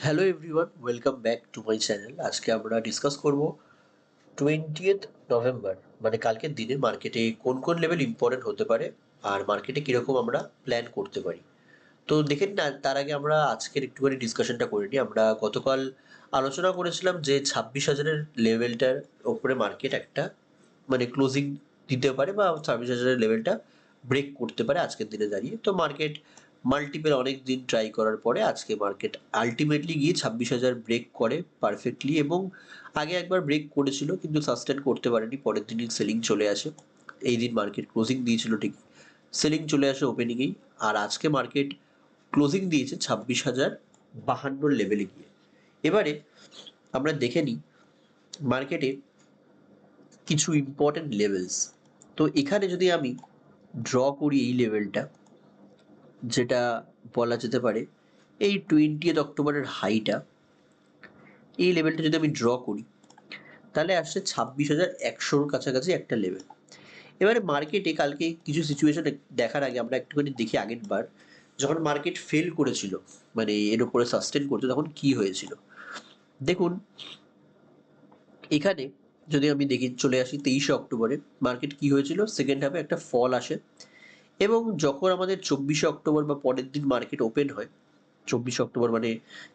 Hello everyone welcome back to my channel আজকে আমরা discuss করব টোয়েন্টিয়েথ নভেম্বর মানে কালকের দিনে মার্কেটে কোন কোন লেভেল ইম্পর্টেন্ট হতে পারে আর মার্কেটে কীরকম আমরা প্ল্যান করতে পারি। তো দেখেন না, তার আগে আমরা আজকের একটুখানি ডিসকাশনটা করে নিই। আমরা গতকাল আলোচনা করেছিলাম যে ছাব্বিশ হাজারের লেভেলটার ওপরে মার্কেট একটা মানে ক্লোজিং দিতে পারে বা ছাব্বিশ হাজারের লেভেলটা ব্রেক করতে পারে আজকের দিনে দাঁড়িয়ে। তো মার্কেট মাল্টিপল অনেক দিন ট্রাই করার পরে আজকে মার্কেট আলটিমেটলি গিয়ে ছাব্বিশ হাজার ব্রেক করে পারফেক্টলি এবং আগে একবার ব্রেক করেছিল কিন্তু সাস্টেন করতে পারেনি, পরের দিনই সেলিং চলে আসে। এই দিন মার্কেট ক্লোজিং দিয়েছিল ঠিক সেলিং চলে আসে ওপেনিংয়েই আর আজকে মার্কেট ক্লোজিং দিয়েছে ছাব্বিশ হাজার বাহান্নর লেভেলে গিয়ে। এবারে আমরা দেখে নিই মার্কেটে কিছু ইম্পর্টেন্ট লেভেলস তো এখানে যদি আমি ড্র করি এই লেভেলটা যেটা বলা যেতে পারে, এই টোয়েন্টিয়েথ অক্টোবরের হাইটা এই লেভেলটা যদি আমি ড্র করি, তাহলে আসছে ছাব্বিশ হাজার একশোর কাছাকাছি একটা লেভেল এবারে মার্কেটে কালকে কিছু সিচুয়েশন দেখার আগে আমরা একটুখানি দেখি আগের বার যখন মার্কেট ফেল করেছিল মানে এর উপরে সাস্টেন করতে তখন কি হয়েছিল? দেখুন, এখানে যদি আমি দেখি, চলে আসি তেইশে অক্টোবরে মার্কেট কি হয়েছিল? সেকেন্ড হাফে একটা ফল আসে এবং যখন আমাদের চব্বিশে অক্টোবর বা পরের দিন মার্কেট ওপেন হয়, চব্বিশে অক্টোবর মানে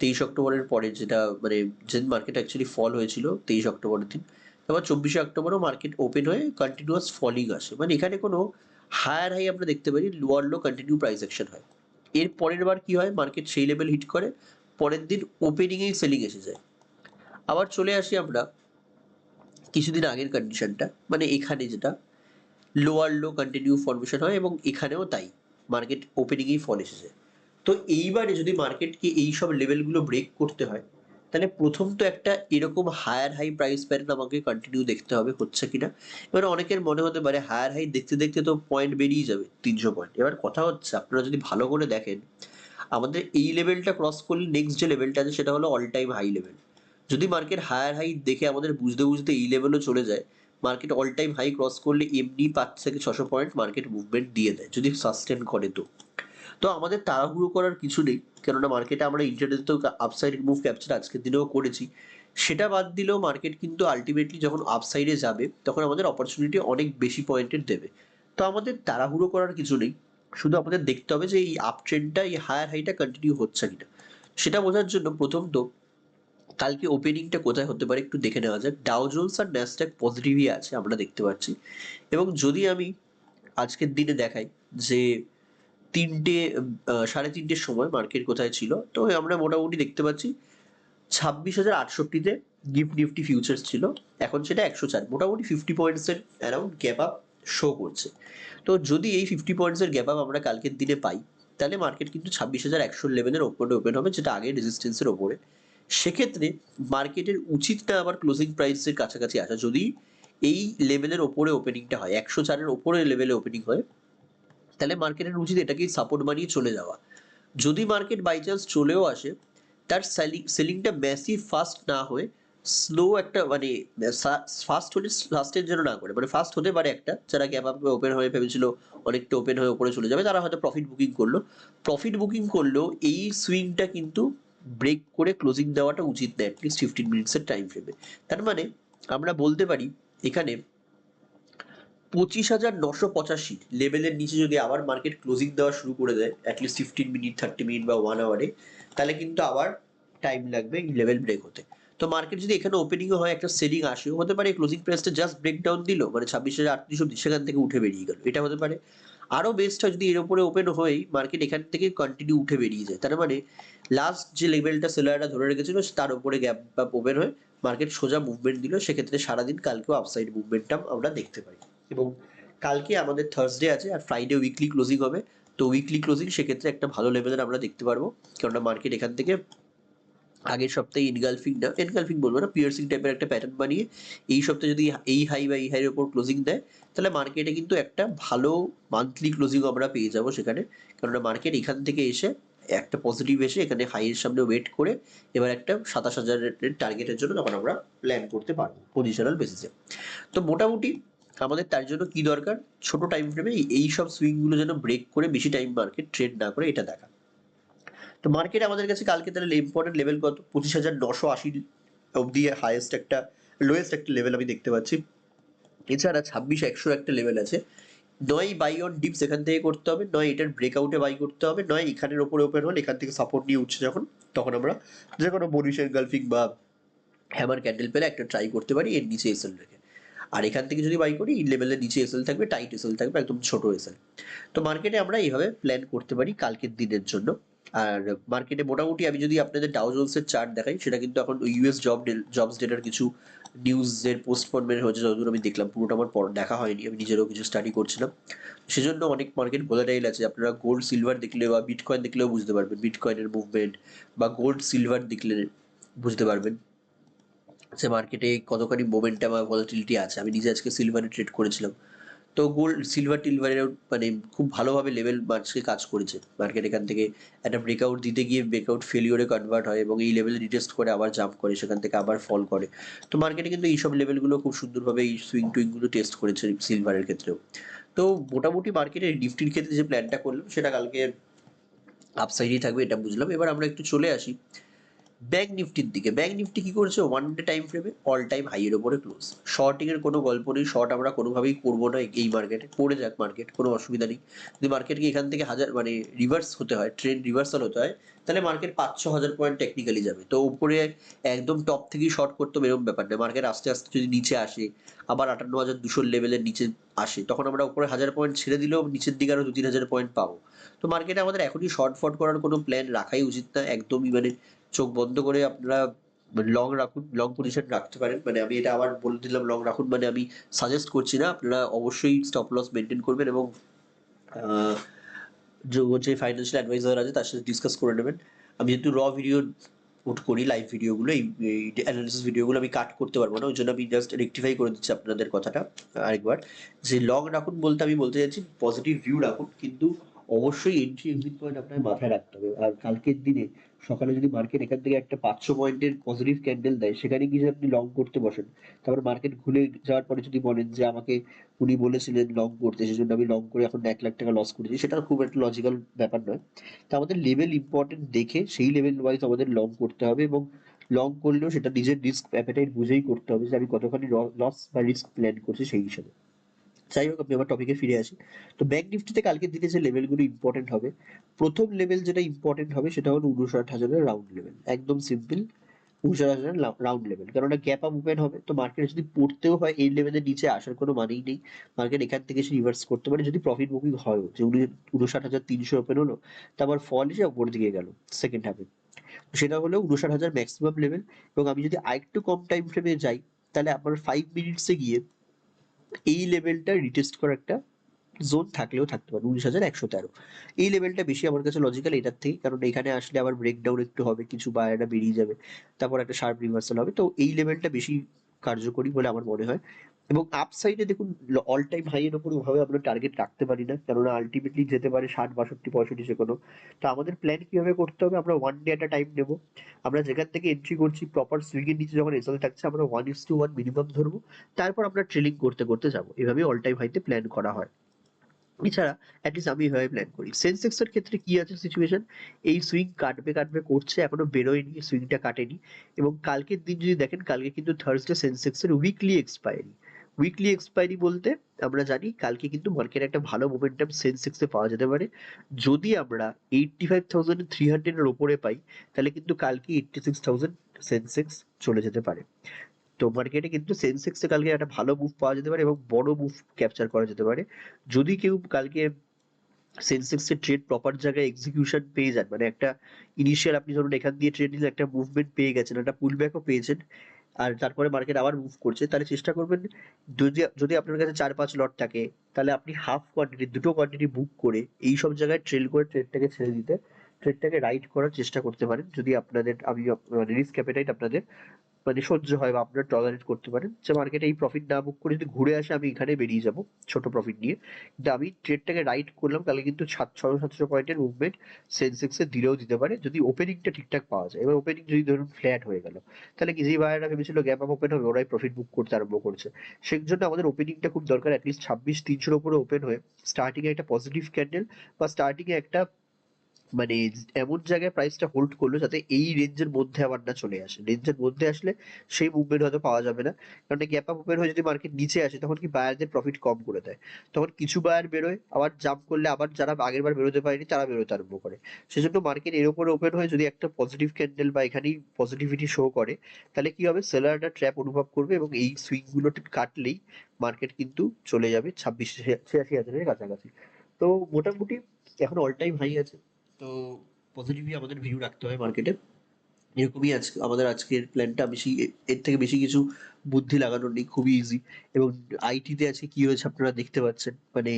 তেইশ অক্টোবরের পরে যেটা মানে যে মার্কেট অ্যাকচুয়ালি ফল হয়েছিল তেইশ অক্টোবরের দিন, এবার চব্বিশে অক্টোবরও মার্কেট ওপেন হয়ে কন্টিনিউয়াস ফলিং আসে। মানে এখানে কোনো হায়ার হাই আমরা দেখতে পারি lower low continue price action হয়। এর পরের বার কি হয়? মার্কেট সেই লেভেল হিট করে, পরের দিন ওপেনিংয়েই সেলিং এসে যায়। আবার চলে আসি আমরা কিছুদিন আগের কন্ডিশনটা মানে এখানে যেটা লোয়ার লো কন্টিনিউ ফর্মেশন হয় এবং এখানেও তাই। মার্কেট ওপেনিংয়েই ফল এসেছে। তো এইবারে যদি মার্কেটকে এই সব লেভেলগুলো ব্রেক করতে হয়, তাহলে প্রথম তো একটা এরকম হায়ার হাই প্রাইস প্যাটার্ন আমাকে কন্টিনিউ দেখতে হবে, হচ্ছে কিনা? এবার অনেকের মনে হতে পারে হায়ার হাই দেখতে দেখতে তো পয়েন্ট বেরিয়ে যাবে, তিনশো পয়েন্ট এবার কথা হচ্ছে, আপনারা যদি ভালো করে দেখেন, আমাদের এই লেভেলটা ক্রস করলে নেক্সট যে লেভেলটা আছে সেটা হলো অল টাইম হাই লেভেল যদি মার্কেট হায়ার হাই দেখে আমাদের বুঝতে বুঝতে এই লেভেলও চলে যায় market all time high cross করলে এমনি পাঁচ থেকে ছশো পয়েন্ট মার্কেট মুভমেন্ট দিয়ে দেয়, যদি সাস্টেন করে তো। তো আমাদের তাড়াহুড়ো করার কিছু নেই, কেননা মার্কেটে আমরা ইন্টারনেটেও আপসাইড মুভ ক্যাপচার আজকের দিনেও করেছি। সেটা বাদ দিলেও মার্কেট কিন্তু আলটিমেটলি যখন আপসাইডে যাবে, তখন আমাদের অপরচুনিটি অনেক বেশি পয়েন্টের দেবে। তো আমাদের তাড়াহুড়ো করার কিছু নেই, শুধু আমাদের দেখতে হবে যে এই আপ ট্রেন্ডটা এই হায়ার হাইটা কন্টিনিউ হচ্ছে কিনা। সেটা বোঝার জন্য প্রথম তো কালকে ওপেনিংটা কোথায় হতে পারে একটু দেখে নেওয়া যাক। ডাও জোন্স আর ন্যাসড্যাক পজিটিভই আছে, আমরা দেখতে পাচ্ছি। এবং যদি আমি আজকের দিনে দেখাই যে তিনটে সাড়ে তিনটের সময় মার্কেট কোথায় ছিল, তো আমরা মোটামুটি দেখতে পাচ্ছি ছাব্বিশ হাজার আটষট্টিতে গিফট নিফটি ফিউচার্স ছিল। এখন সেটা একশো চার। মোটামুটি ফিফটি পয়েন্টসের অ্যারাউন্ড গ্যাপ আপ শো করছে। তো যদি এই ফিফটি পয়েন্টসের গ্যাপ আপ আমরা কালকের দিনে পাই, তাহলে মার্কেট কিন্তু ছাব্বিশ হাজার একশো লেভেলের ওপরে ওপেন হবে, যেটা আগে রেজিস্ট্যান্সের ওপরে। সেক্ষেত্রে মার্কেটের উচিত না আবার ক্লোজিং প্রাইসের কাছাকাছি আসা। যদি এই লেভেলের ওপরে ওপেনিংটা হয়, একশো চারের ওপরে লেভেলে ওপেনিং হয়, তাহলে মার্কেটের উচিত এটাকেই সাপোর্ট বানিয়ে চলে যাওয়া। যদি মার্কেট বাই চান্স চলেও আসে, তার সেলিং সেলিংটা ম্যাসিভ ফাস্ট না হয়ে স্লো একটা মানে ফাস্ট হলে ফাস্টের জন্য না করে মানে ফাস্ট হতে পারে একটা। যারা গ্যাপ আপ ওপেন হয়ে ভেবেছিল অনেকটা ওপেন হয়ে ওপরে চলে যাবে, তারা হয়তো প্রফিট বুকিং করল। প্রফিট বুকিং করলেও এই সুইংটা কিন্তু ব্রেক করে ক্লোজিং দেওয়াটা উচিত না অ্যাটলিস্ট ফিফটিন মিনিটসের টাইম ফ্রেমে তার মানে আমরা বলতে পারি, এখানে পঁচিশ হাজার নশো পঁচাশি লেভেলের নিচে যদি আবার মার্কেট ক্লোজিং দেওয়া শুরু করে দেয় at least fifteen minute thirty minute বা ওয়ান আওয়ারে তাহলে কিন্তু আবার টাইম লাগবে লেভেল ব্রেক হতে। তো মার্কেট যদি এখানে ওপেনিংও হয়, একটা সেলিং আসেও, হতে পারে ক্লোজিং প্রাইসটা জাস্ট ব্রেক ডাউন দিল মানে ছাব্বিশ হাজার আটত্রিশ অব্দি সেখান থেকে উঠে বেরিয়ে গেল। এটা হতে পারে। আরও বেস্ট হয় যদি এর উপরে ওপেন হয়েই মার্কেট এখান থেকে কন্টিনিউ উঠে বেরিয়ে যায়। তার মানে লাস্ট যে লেভেলটা সেলাররা ধরে রেখেছিল, তার উপরে গ্যাপ বা ওপেন হয়ে মার্কেট সোজা মুভমেন্ট দিল, সেক্ষেত্রে সারাদিন কালকেও আপসাইড মুভমেন্টটা আমরা দেখতে পাই। এবং কালকে আমাদের থার্সডে আছে, আর ফ্রাইডে উইকলি ক্লোজিং হবে। তো উইকলি ক্লোজিং সেক্ষেত্রে একটা ভালো লেভেলের আমরা দেখতে পারব, কেননা মার্কেট এখান থেকে আগের সপ্তাহে ইনগালফিং না এনগালফিং বলব না পিয়ার্সিং টাইপের একটা প্যাটার্ন বানিয়ে এই সপ্তাহে যদি এই হাই বা এই হাইয়ের ওপর ক্লোজিং দেয়, তাহলে মার্কেটে কিন্তু একটা ভালো মান্থলি ক্লোজিং আমরা পেয়ে যাব সেখানে। কেননা মার্কেট এখান থেকে এসে একটা পজিটিভ এসে এখানে হাইয়ের সামনে ওয়েট করে এবার একটা সাতাশ হাজারের টার্গেটের জন্য তখন আমরা প্ল্যান করতে পারব পজিশনাল বেসিসে তো মোটামুটি আমাদের তার জন্য কি দরকার? ছোট টাইম ফ্রেমে এই সব সুইংগুলো যেন ব্রেক করে বেশি টাইম মার্কেট ট্রেড না করে, এটা দেখা। তো মার্কেট আমাদের কাছে কালকে তাহলে ইম্পর্টেন্ট লেভেল কত? পঁচিশ হাজার নশো আশি অব্দি হায়েস্ট একটা লোয়েস্ট একটা লেভেল আমি দেখতে পাচ্ছি। এছাড়া ছাব্বিশ একশো একটা লেভেল আছে। নয় বাই অন ডিপস এখান থেকে করতে হবে, নয় এটার ব্রেকআউটে বাই করতে হবে, নয় এখানের ওপরে ওপেন হলে এখান থেকে সাপোর্ট নিয়ে উঠছে যখন, তখন আমরা যে কোনো বরিশের গালফিং বা হ্যামার ক্যান্ডেল পেলে একটা ট্রাই করতে পারি, এর নিচে এসএল রেখে। আর এখান থেকে যদি বাই করি, এই লেভেলের নিচে এসএল থাকবে টাইট এসএল থাকবে, একদম ছোট এসএল তো মার্কেটে আমরা এইভাবে প্ল্যান করতে পারি কালকের দিনের জন্য। আর মার্কেটে মোটামুটি আমি যদি আপনাদের ডাউ জোন্সের চার্ট দেখাই, সেটা কিন্তু এখন ইউএস জব জবস ডেটার কিছু নিউজের পোস্টপনমেন্ট হয়েছে, যতদূর আমি দেখলাম, পুরোটা আমার পর দেখা হয়নি, আমি নিজেরও কিছু স্টাডি করছিলাম। সেজন্য অনেক মার্কেট ভোলাটাইল আছে, আপনারা গোল্ড সিলভার দেখলে বা বিটকয়েন দেখলেও বুঝতে পারবেন বিটকয়েনের মুভমেন্ট বা গোল্ড সিলভার দেখলে বুঝতে পারবেন যে মার্কেটে কতখানি মোমেন্টাম আর ভলাটিলিটি আছে। আমি নিজে আজকে সিলভারে ট্রেড করেছিলাম। তো গোল্ড সিলভার টিলভারের মানে খুব ভালোভাবে লেভেল মার্চকে কাজ করেছে। মার্কেট এখান থেকে একটা ব্রেকআউট দিতে গিয়ে ব্রেকআউট ফেলিওরে কনভার্ট হয় এবং এই লেভেলে রিটেস্ট করে আবার জাম্প করে, সেখান থেকে আবার ফল করে। তো মার্কেটে কিন্তু এইসব লেভেলগুলো খুব সুন্দরভাবে এই সুইং টুইংগুলো টেস্ট করেছে সিলভারের ক্ষেত্রেও। তো মোটামুটি মার্কেটে নিফটির ক্ষেত্রে যে প্ল্যানটা করলাম, সেটা কালকে আপসাইডেই থাকবে, এটা বুঝলাম। এবার আমরা একটু চলে আসি। ব্যাঙ্ক নিফটির দিকে। ব্যাঙ্ক নিফটি কি করেছে? ওয়ান ডে টাইম ফ্রেমে অল টাইম হাইয়ের ওপরে ক্লোজ শর্টিং এর কোনো গল্প নেই। শর্ট আমরা কোনোভাবেই করব না এই মার্কেটে পড়ে যাক মার্কেট কোনো অসুবিধা নেই। যদি মার্কেটকে এখান থেকে হাজার মানে রিভার্স হতে হয় ট্রেন রিভার্সাল হতে হয়, তাহলে মার্কেট পাঁচ ছ হাজার পয়েন্ট টেকনিক্যালি যাবে। তো উপরে একদম টপ থেকেই শর্ট করতে এরকম ব্যাপার নেই মার্কেট আস্তে আস্তে যদি নিচে আসে, আবার আটান্ন হাজার দুশোর লেভেলের নিচে আসে, তখন আমরা উপরে হাজার পয়েন্ট ছেড়ে দিলেও নিচের দিকে আরও দু তিন হাজার পয়েন্ট পাবো। তো মার্কেটে আমাদের এখনই শর্ট ফট করার কোনো প্ল্যান রাখাই উচিত না। একদমই মানে চোখ বন্ধ করে আপনারা লং রাখুন লং পজিশন রাখতে পারেন। মানে আমি এটা আবার বলে দিলাম লং রাখুন। মানে আমি সাজেস্ট করছি না, আপনারা অবশ্যই স্টপ লস মেনটেন করবেন এবং যে- ফাইন্যান্সিয়াল অ্যাডভাইজার আছে, তার সাথে ডিসকাস করে নেবেন। আমি যেহেতু র ভিডিও পুট করি লাইভ ভিডিওগুলো এই অ্যানালিসিস ভিডিওগুলো আমি কাট করতে পারব না, ওই জন্য আমি জাস্ট রেকটিফাই করে দিচ্ছি আপনাদের কথাটা আরেকবার। যে লং রাখুন বলতে আমি বলতে চাইছি পজিটিভ ভিউ রাখুন, কিন্তু অবশ্যই এন্ট্রি এক্সিট পয়েন্ট আপনার মাথায় রাখতে হবে। আর কালকের দিনে সকালে যদি মার্কেট এখান থেকে একটা পাঁচশো পয়েন্টের পজিটিভ ক্যান্ডেল দেয়, সেখানে গিয়ে আপনি লং করতে বসেন, তারপর মার্কেট ঘুরে যাওয়ার পরে যদি বলেন যে আমাকে উনি বলেছিলেন লং করতে, সেজন্য আমি লং করে এখন এক লাখ টাকা লস করেছি, সেটা খুব একটা লজিক্যাল ব্যাপার নয়। তো আমাদের লেভেল ইম্পর্টেন্ট দেখে সেই লেভেল ওয়াইজ আমাদের লং করতে হবে এবং লং করলেও সেটা নিজের রিস্ক অ্যাপেটাইট বুঝেই করতে হবে যে আমি কতখানি লস বা রিস্ক প্ল্যান করছি সেই হিসাবে। যাই হোক, আমি আমার টপিকে ফিরে আসি। তো ব্যাংক নিফটিতে কালকের দিনে যে লেভেলগুলো ইম্পর্টেন্ট হবে, প্রথম লেভেল যেটা ইম্পর্টেন্ট হবে সেটা হলো উনষাট হাজারের রাউন্ড লেভেল একদম সিম্পল উনষাট হাজারের রাউন্ড লেভেল কারণ গ্যাপ আপ ওপেন হবে, তো মার্কেটে যদি পড়তেও হয়, এই লেভেলের নিচে আসার কোনো মানেই নেই। মার্কেট এখান থেকে সে রিভার্স করতে পারে। যদি প্রফিট বুকিং হয় যে উনি- উনষাট হাজার তিনশো ওপেন হলো তারপর ফল এসে উপরের দিকে গেল সেকেন্ড হাফে সেটা হলো উনষাট হাজার ম্যাক্সিমাম লেভেল এবং আমি যদি আরেকটু কম টাইম ফ্রেমে যাই, তাহলে আমার ফাইভ মিনিটসে গিয়ে এই লেভেলটা রিটেস্ট করা একটা জোন থাকলেও থাকতে পারে, উনিশ হাজার একশো তেরো। এই লেভেলটা বেশি আমার কাছে লজিক্যাল এটার থেকে, কারণ এখানে আসলে আবার ব্রেকডাউন একটু হবে, কিছু বায়না বেরিয়ে যাবে, তারপর একটা শার্প রিভার্সাল হবে। তো এই লেভেলটা বেশি কার্যকরী বলে আমার মনে হয়। এবং আপসাইডে দেখুন অল টাইম হাই এর উপর ওভাবে আমরা টার্গেট রাখতে পারি না। কেননা আলটিমেটলি যেতে পারে ষাট, বাষট্টি, পঁয়ষট্টি যে কোনো। তো আমাদের প্ল্যান কীভাবে করতে হবে, আমরা ওয়ান ডে একটা টাইম নেব। আমরা যেখান থেকে এন্ট্রি করছি প্রপার সুইংয়ের নিচে যখন রেজাল্ট থাকছে, আমরা one is to one minimum ধরবো। তারপর আমরা ট্রেলিং করতে করতে যাব। এভাবে অল টাইম হাইতে প্ল্যান করা হয়। এছাড়া অ্যাটলিস্ট আমি এভাবে প্ল্যান করি। সেন্সেক্সের ক্ষেত্রে কি আছে সিচুয়েশন এই সুইং কাটবে কাটবে, করছে, এখনও বেরোয়নি সুইংটা কাটেনি। এবং কালকের দিন যদি দেখেন, কালকে কিন্তু থার্সডে সেন্সেক্সের উইকলি এক্সপায়ারি উইকলি এক্সপায়ারি বলতে আমরা জানি কালকে কিন্তু মার্কেটে একটা ভালো মোমেন্টাম সেন্সেক্সে পাওয়া যেতে পারে। যদি আমরা এইটটি ফাইভ থাউজেন্ড থ্রি হান্ড্রেডের ওপরে পাই, তাহলে কিন্তু কালকে এইটটি সিক্স থাউজেন্ড সেন্সেক্স চলে যেতে পারে। তো মার্কেটে কিন্তু সেন্সেক্সে কালকে একটা ভালো মুভ পাওয়া যেতে পারে এবং বড় মুভ ক্যাপচার করা যেতে পারে। যদি কেউ কালকে সেন্সেক্সের ট্রেড প্রপার জায়গায় এক্সিকিউশন পেয়ে যান মানে একটা ইনিশিয়াল আপনি ধরুন এখান দিয়ে ট্রেড নিলে একটা মুভমেন্ট পেয়ে গেছেন, একটা পুল ব্যাকও পেয়েছেন আর তারপরে মার্কেট আবার মুভ করছে, তাহলে চেষ্টা করবেন যদি যদি আপনার কাছে চার পাঁচ লট থাকে, তাহলে আপনি হাফ কোয়ান্টিটি দুটো কোয়ান্টিটি বুক করে এই সব জায়গায় ট্রেল করে ট্রেডটাকে ছেড়ে দিতে ট্রেডটাকে রাইড করার চেষ্টা করতে পারেন। যদি আপনাদের, আমি মানে রিস্ক ক্যাপিটাইট আপনাদের মানে সহ্য হয় বা আপনারা টলারেট করতে পারেন। যে মার্কেটে এই প্রফিট না বুক করে যদি ঘুরে আসে, আমি এখানে বেরিয়ে যাব, ছোট প্রফিট নিয়ে। কিন্তু আমি ট্রেডটাকে রাইট করলাম, তাহলে কিন্তু সাত ছশো সাতশো পয়েন্টের মুভমেন্ট সেন্সেক্সে দিলেও দিতে পারে। যদি ওপেনিংটা ঠিকঠাক পাওয়া যায়, এবার ওপেনিং যদি ধরুন ফ্ল্যাট হয়ে গেল, তাহলে কি যেই বায়াররা ভেবেছিল গ্যাপ আপ ওপেন হবে, ওরাই প্রফিট বুক করতে আরম্ভ করছে। সেই জন্য আমাদের ওপেনিংটা খুব দরকার অ্যাটলিস্ট ছাব্বিশ, তিনশোর উপরে ওপেন হয়ে স্টার্টিং এ একটা পজিটিভ ক্যান্ডেল বা স্টার্টিং এ একটা মানে এমন জায়গায় প্রাইসটা হোল্ড করল যাতে এই রেঞ্জের মধ্যে আবার না চলে আসে। রেঞ্জের মধ্যে আসলে সেই মুভমেন্ট হয়তো পাওয়া যাবে না। কারণ গ্যাপ আপ ওপেন হয়ে যদি মার্কেট নিচে আসে, তখন কি বায়ারদের প্রফিট কম করে দেয়। তখন কিছু বায়ার বেরোয়, আবার জাম্প করলে আবার যারা আগের বার বেরোতে পারেনি, তারা বেরোতে আরম্ভ করে। সেজন্য মার্কেট এর উপরে ওপেন হয়ে যদি একটা পজিটিভ ক্যান্ডেল বা এখানেই পজিটিভিটি শো করে, তাহলে কি হবে? সেলাররা ট্র্যাপ অনুভব করবে এবং এই সুইংগুলো কাটলেই মার্কেট কিন্তু চলে যাবে ছাব্বিশ ছিয়াশি হাজারের কাছাকাছি। তো মোটামুটি এখন অল টাইম হাই আছে। তো পজিটিভলি আমাদের ভিউ রাখতে হয় মার্কেটে এরকমই আজকে, আমাদের আজকের প্ল্যানটা বেশি, এর থেকে বেশি কিছু বুদ্ধি লাগানোর নেই, খুবই ইজি এবং আইটিতে আজকে কি হয়েছে আপনারা দেখতে পাচ্ছেন মানে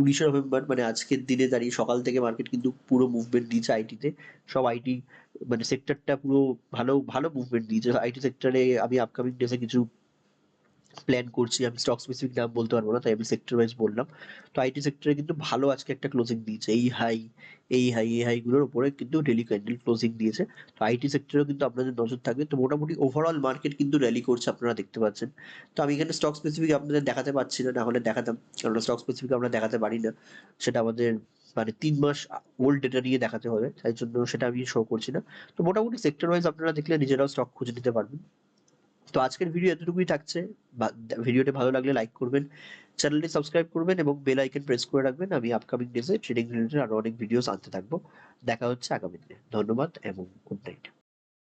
উনিশে নভেম্বর মানে আজকের দিনে দাঁড়িয়ে সকাল থেকে মার্কেট কিন্তু পুরো মুভমেন্ট দিয়েছে আইটিতে সব আইটি মানে সেক্টরটা পুরো ভালো ভালো মুভমেন্ট দিয়েছে আইটি সেক্টরে আমি আপকামিং ডেসে কিছু প্ল্যান করছি, আমি স্টক স্পেসিফিক নাম বলতে পারব না, তাই আমি সেক্টর ওয়াইজ বললাম। তো আইটি সেক্টরে কিন্তু ভালো আজকে একটা ক্লোজিং দিয়েছে। এই হাই এই হাই এই হাইগুলোর উপরে কিন্তু ডেলি ক্যান্ডেল ক্লোজিং দিয়েছে। তো আইটি সেক্টরেও কিন্তু আপনাদের নজর থাকবে। তো মোটামুটি ওভারঅল মার্কেট কিন্তু র্যালি করছে, আপনারা দেখতে পাচ্ছেন। তো আমি এখানে স্টক স্পেসিফিক আপনাদের দেখাতে পারছি না না হলে দেখাতাম। কারণ স্টক স্পেসিফিক আমরা দেখাতে পারি না। সেটা আমাদের মানে তিন মাস ওল্ড ডেটা নিয়ে দেখাতে হবে। তাই জন্য সেটা আমি শো করছি না। তো মোটামুটি সেক্টর ওয়াইজ আপনারা দেখলে নিজেরাও স্টক খুঁজে নিতে পারবেন। তো আজকের ভিডিও এতটুকুই থাকছে। ভিডিওটি ভালো লাগলে লাইক করবেন চ্যানেলটি সাবস্ক্রাইব করবেন এবং বেল আইকন প্রেস করে রাখবেন। আমি আপকামিং ডেজে ট্রেডিং রিলেটেড আরও অনেক ভিডিওস আনতে থাকব। দেখা হচ্ছে আগামী দিনে। ধন্যবাদ এবং গুড নাইট